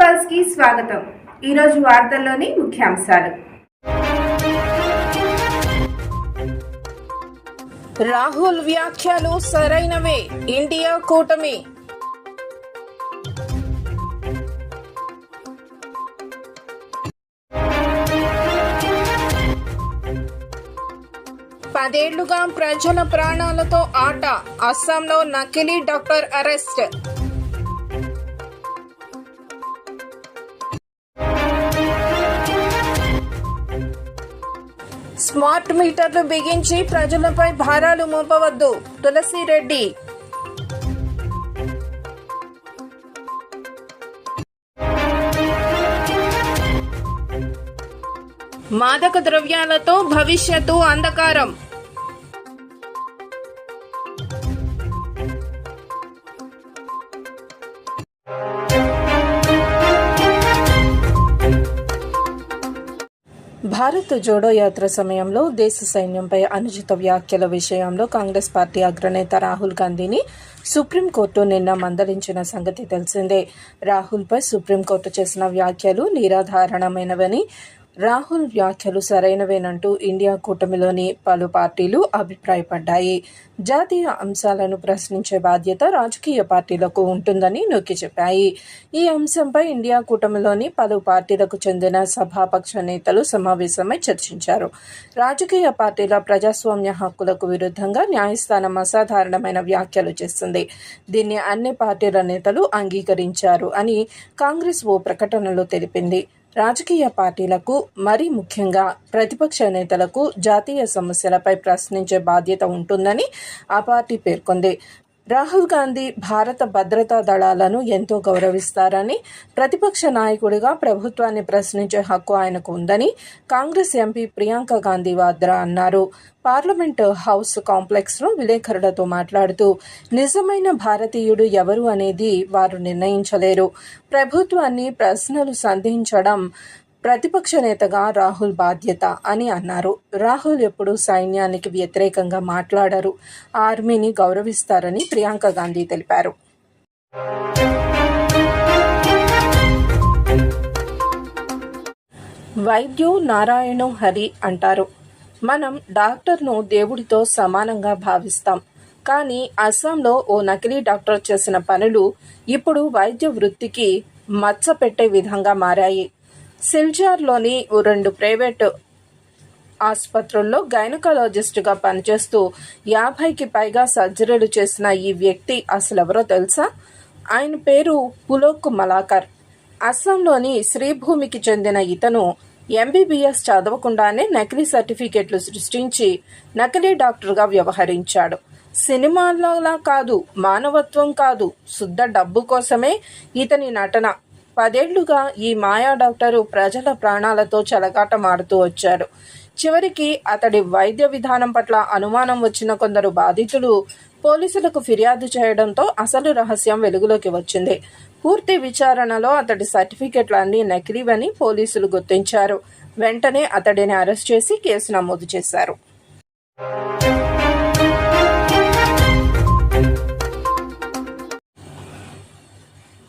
పల్స్కి స్వాగతం. ఈరోజు వార్తల్లోని ముఖ్యాంశాలు. రాహుల్ వ్యాఖ్యలు సరైనవే ఇండియా కూటమి. పదేళ్ళుగా ప్రజల ప్రాణాలతో ఆట అస్సాంలో నకిలీ డాక్టర్ అరెస్ట్. స్మార్ట్ మీటర్లు బిగించి ప్రజలపై భారాలు మోపవద్దు. తులసిరెడ్డి. మాదక ద్రవ్యాలతో భవిష్యత్తు అంధకారం. భారత్ జోడో యాత్ర సమయంలో దేశ సైన్యంపై అనుచిత వ్యాఖ్యల విషయంలో కాంగ్రెస్ పార్టీ అగ్రనేత రాహుల్ గాంధీని సుప్రీంకోర్టు నిన్న మందలించిన సంగతి తెలిసిందే. రాహుల్పై సుప్రీంకోర్టు చేసిన వ్యాఖ్యలు నిరాధారణమైనవని రాహుల్ వ్యాఖ్యలు సరైనవేనంటూ ఇండియా కూటమిలోని పలు పార్టీలు అభిప్రాయపడ్డాయి. జాతీయ అంశాలను ప్రశ్నించే బాధ్యత రాజకీయ పార్టీలకు ఉంటుందని నొక్కి చెప్పాయి. ఈ అంశంపై ఇండియా కూటమిలోని పలు పార్టీలకు చెందిన సభాపక్ష నేతలు సమావేశమై చర్చించారు. రాజకీయ పార్టీల ప్రజాస్వామ్య హక్కులకు విరుద్ధంగా న్యాయస్థానం అసాధారణమైన వ్యాఖ్యలు చేస్తుంది. దీన్ని అన్ని పార్టీల నేతలు అంగీకరించారు అని కాంగ్రెస్ ఓ ప్రకటనలో తెలిపింది. రాజకీయ పార్టీలకు మరీ ముఖ్యంగా ప్రతిపక్ష నేతలకు జాతీయ సమస్యలపై ప్రశ్నించే బాధ్యత ఉంటుందని ఆ పార్టీ పేర్కొంది. రాహుల్ గాంధీ భారత భద్రతా దళాలను ఎంతో గౌరవిస్తారని ప్రతిపక్ష నాయకుడిగా ప్రభుత్వాన్ని ప్రశ్నించే హక్కు ఆయనకు ఉందని కాంగ్రెస్ ఎంపీ ప్రియాంక గాంధీ వాద్రా అన్నారు. పార్లమెంట్ హౌస్ కాంప్లెక్స్లో విలేకరులతో మాట్లాడుతూ నిజమైన భారతీయుడు ఎవరు అనేది వారు నిర్ణయించలేరు. ప్రభుత్వాన్ని ప్రశ్నలు సంధించడం ప్రతిపక్ష నేతగా రాహుల్ బాధ్యత అని అన్నారు. రాహుల్ ఎప్పుడు సైన్యానికి వ్యతిరేకంగా మాట్లాడరు. ఆర్మీని గౌరవిస్తారని ప్రియాంక గాంధీ తెలిపారు. వైద్యు నారాయణ హరి అంటారు. మనం డాక్టర్ను దేవుడితో సమానంగా భావిస్తాం. కానీ అస్సాంలో ఓ నకిలీ డాక్టర్ చేసిన పనులు ఇప్పుడు వైద్య వృత్తికి మచ్చ పెట్టే విధంగా మారాయి. సిల్చార్లోని ఓ రెండు ప్రైవేటు ఆసుపత్రుల్లో గైనకాలజిస్టుగా పనిచేస్తూ యాభైకి పైగా సర్జరీలు చేసిన ఈ వ్యక్తి అసలు ఎవరో తెలుసా? ఆయన పేరు పులోక్ మలాకర్. అస్సాంలోని శ్రీభూమికి చెందిన ఇతను ఎంబీబీఎస్ చదవకుండానే నకిలీ సర్టిఫికెట్లు సృష్టించి నకిలీ డాక్టర్గా వ్యవహరించాడు. సినిమాలలా కాదు మానవత్వం కాదు శుద్ధ డబ్బు కోసమే ఇతని నటన పదేళ్ళుగా ఈ మాయా డాక్టరు ప్రజల ప్రాణాలతో చెలగాటమాడుతూ వచ్చాడు చివరికి అతడి వైద్య విధానం పట్ల అనుమానం వచ్చిన కొందరు బాధితులు పోలీసులకు ఫిర్యాదు చేయడంతో అసలు రహస్యం వెలుగులోకి వచ్చింది. పూర్తి విచారణలో అతడి సర్టిఫికెట్లు అన్ని నకిలీవని పోలీసులు గుర్తించారు. వెంటనే అతడిని అరెస్ట్ చేసి కేసు నమోదు చేశారు.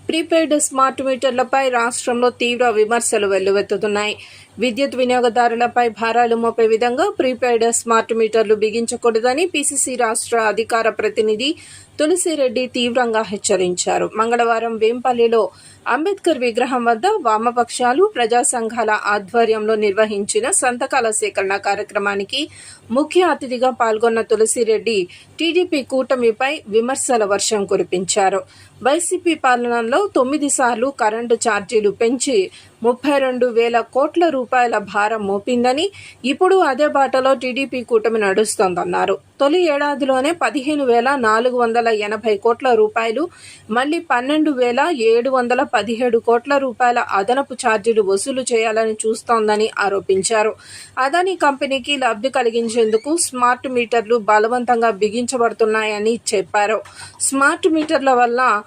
ప్రీపెయిడ్ స్మార్ట్ మీటర్లపై రాష్ట్రంలో తీవ్ర విమర్శలు వెల్లువెత్తుతున్నాయి. విద్యుత్ వినియోగదారులపై భారాలు మోపే విధంగా ప్రీపెయిడ్ స్మార్ట్ మీటర్లు బిగించకూడదని పీసీసీ రాష్ట్ర అధికార ప్రతినిధి తులసిరెడ్డి తీవ్రంగా హెచ్చరించారు. మంగళవారం వేంపల్లిలో అంబేద్కర్ విగ్రహం వద్ద వామపక్షాలు ప్రజా సంఘాల ఆధ్వర్యంలో నిర్వహించిన సంతకాల సేకరణ కార్యక్రమానికి ముఖ్య అతిథిగా పాల్గొన్న తులసిరెడ్డి టీడీపీ కూటమిపై విమర్శల వర్షం కురిపించారు. వైసీపీ పాలనలో తొమ్మిది సార్లు కరెంటు ఛార్జీలు పెంచి ముప్పై రెండు వేల కోట్ల రూపాయల భారం మోపిందని ఇప్పుడు అదే బాటలో టీడీపీ కూటమి నడుస్తోందన్నారు. తొలి ఏడాదిలోనే పదిహేను వేల నాలుగు వందల ఎనభై కోట్ల రూపాయలు మళ్ళీ పన్నెండు వేల ఏడు వందల పదిహేడు కోట్ల రూపాయల అదనపు ఛార్జీలు వసూలు చేయాలని చూస్తోందని ఆరోపించారు. అదానీ కంపెనీకి లబ్ధి కలిగించేందుకు స్మార్ట్ మీటర్లు బలవంతంగా బిగించబడుతున్నాయని చెప్పారు. స్మార్ట్ మీటర్ల వల్ల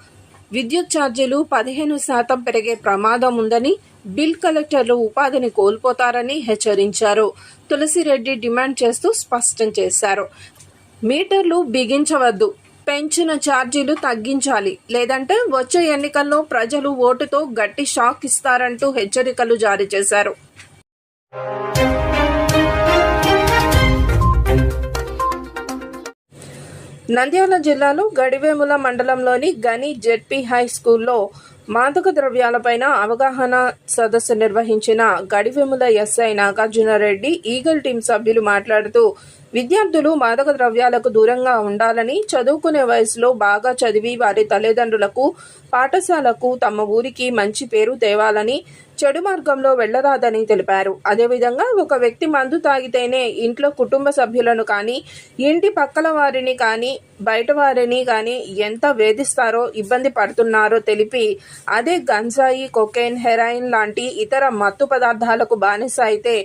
విద్యుత్ ఛార్జీలు పదిహేను శాతం పెరిగే ప్రమాదం ఉందని బిల్ కలెక్టర్లు ఉపాధిని కోల్పోతారని హెచ్చరించారు. తులసిరెడ్డి డిమాండ్ చేస్తూ స్పష్టం చేశారు. మీటర్లు బిగించవద్దు పెంచిన ఛార్జీలు తగ్గించాలి. లేదంటే వచ్చే ఎన్నికల్లో ప్రజలు ఓటుతో గట్టి షాక్ ఇస్తారంటూ హెచ్చరికలు జారీ చేశారు. నంద్యాల జిల్లాలో గడివేముల మండలంలోని గని జెడ్పీ హై స్కూల్లో మాదక ద్రవ్యాలపైన అవగాహన సదస్సు నిర్వహించిన Gadivemula SI Nagarjuna Reddy eagle team సభ్యులు మాట్లాడుతూ విద్యార్థులు మాదక ద్రవ్యాలకు దూరంగా ఉండాలని చదువుకునే వయసులో బాగా చదివి వారి తల్లిదండ్రులకు పాఠశాలకు తమ ఊరికి మంచి పేరు తేవాలని చెడు మార్గంలో వెళ్ళరాదని తెలిపారు. అదేవిధంగా ఒక వ్యక్తి మందు తాగితేనే ఇంట్లో కుటుంబ సభ్యులను కానీ ఇంటి పక్కల వారిని కానీ బయట వారిని కానీ ఎంత వేధిస్తారో ఇబ్బంది పడుతున్నారో తెలిపి అదే గంజాయి కొకెయిన్ హెరాయిన్ లాంటి ఇతర మత్తు పదార్థాలకు బానిస అయితే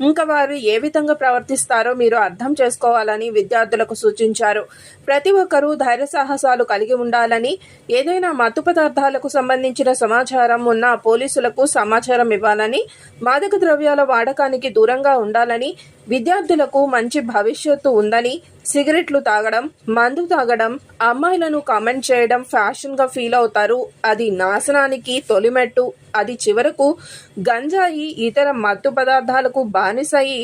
ఇంకా వారు ఏ విధంగా ప్రవర్తిస్తారో మీరు అర్థం చేసుకోవాలని విద్యార్థులకు సూచించారు. ప్రతి ఒక్కరూ ధైర్య సాహసాలు కలిగి ఉండాలని ఏదైనా మత్తు పదార్థాలకు సంబంధించిన సమాచారం ఉన్న పోలీసులకు సమాచారం ఇవ్వాలని మాదక ద్రవ్యాల వాడకానికి దూరంగా ఉండాలని విద్యార్థులకు మంచి భవిష్యత్తు ఉందని సిగరెట్లు తాగడం మందు తాగడం అమ్మాయిలను కామెంట్ చేయడం ఫ్యాషన్గా ఫీల్ అవుతారు. అది నాశనానికి తొలిమెట్టు. అది చివరకు గంజాయి ఇతర మత్తు పదార్థాలకు బానిసయి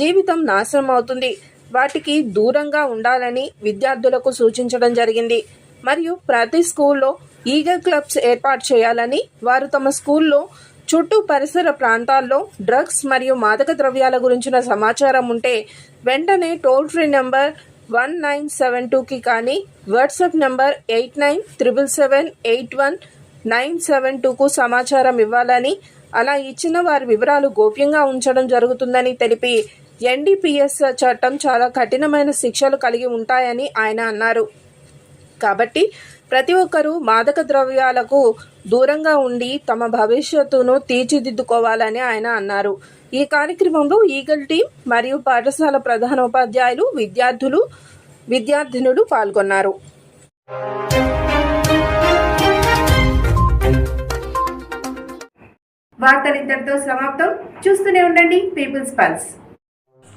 జీవితం నాశనం అవుతుంది వాటికి దూరంగా ఉండాలని విద్యార్థులకు సూచించడం జరిగింది. మరియు ప్రతి స్కూల్లో ఈగల్ క్లబ్స్ ఏర్పాటు చేయాలని వారు తమ స్కూల్లో చుట్టూ పరిసర ప్రాంతాల్లో డ్రగ్స్ మరియు మాదక ద్రవ్యాల గురించిన సమాచారం ఉంటే వెంటనే toll free number one nine seven టూకి కానీ WhatsApp number eight nine triple seven eight one nine seven టూకు సమాచారం ఇవ్వాలని అలా ఇచ్చిన వారి వివరాలు గోప్యంగా ఉంచడం జరుగుతుందని తెలిపి ఎన్డీపీఎస్ చట్టం చాలా కఠినమైన శిక్షలు కలిగి ఉంటాయని ఆయన అన్నారు. కాబట్టి ప్రతి ఒక్కరూ మాదక ద్రవ్యాలకు దూరంగా ఉండి తమ భవిష్యత్తును తీర్చిదిద్దుకోవాలని ఆయన అన్నారు. ఈ కార్యక్రమంలో ఈగల్ టీం మరియు పాఠశాల ప్రధానోపాధ్యాయులు విద్యార్థులు విద్యార్థినులు పాల్గొన్నారు. వార్తలు ఇంతటితో సమాప్తం. చూస్తూనే ఉండండి పీపుల్స్ పల్స్